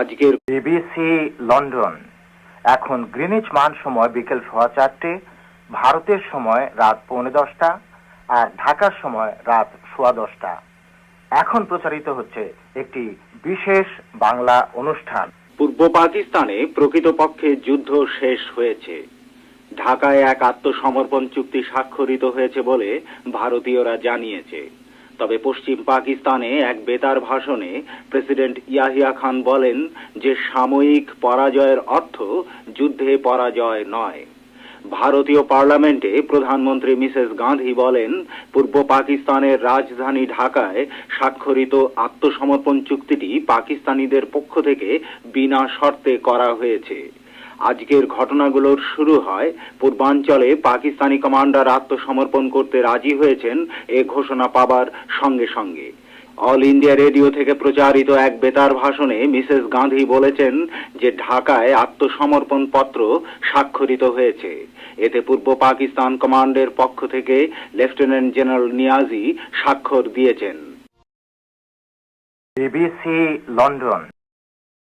আজকের BBC London. এখন Greenidge মান সময় বিকেল সোয়া চারটে ভারতের সময় রাত পৌনে দশটা আর ঢাকার সময় রাত সোয়া দশটা। এখন প্রচারিত হচ্ছে একটি বিশেষ বাংলা অনুষ্ঠান। পূর্ব পাকিস্তানে প্রকৃতপক্ষে যুদ্ধ শেষ হয়েছে। ঢাকায় এক আত্মসমর্পণ চুক্তি স্বাক্ষরিত হয়েছে বলে ভারতীয়রা জানিয়েছে। তবে পশ্চিম পাকিস্তানে এক বেতার ভাষণে প্রেসিডেন্ট ইয়াহিয়া খান বলেন যে সাময়িক পরাজয়ের অর্থ যুদ্ধে পরাজয় নয়। ভারতীয় পার্লামেন্টে প্রধানমন্ত্রী মিসেস গান্ধী বলেন, পূর্ব পাকিস্তানের রাজধানী ঢাকায় স্বাক্ষরিত আত্মসমর্পণ চুক্তিটি পাকিস্তানিদের পক্ষ থেকে বিনা শর্তে করা হয়েছে। আজকের ঘটনাগুলোর শুরু হয়। পূর্বাঞ্চলে পাকিস্তানি কমান্ডার আত্মসমর্পণ করতে রাজি হয়েছেন এ ঘোষণা পাবার সঙ্গে সঙ্গে। অল ইন্ডিয়া রেডিও থেকে প্রচারিত এক বেতার ভাষণে মিসেস গান্ধী বলেছেন যে ঢাকায় আত্মসমর্পণ পত্র স্বাক্ষরিত হয়েছে। এতে পূর্ব পাকিস্তান কমান্ডের পক্ষ থেকে লেফটেন্যান্ট জেনারেল নিয়াজি স্বাক্ষর দিয়েছেন। BBC London.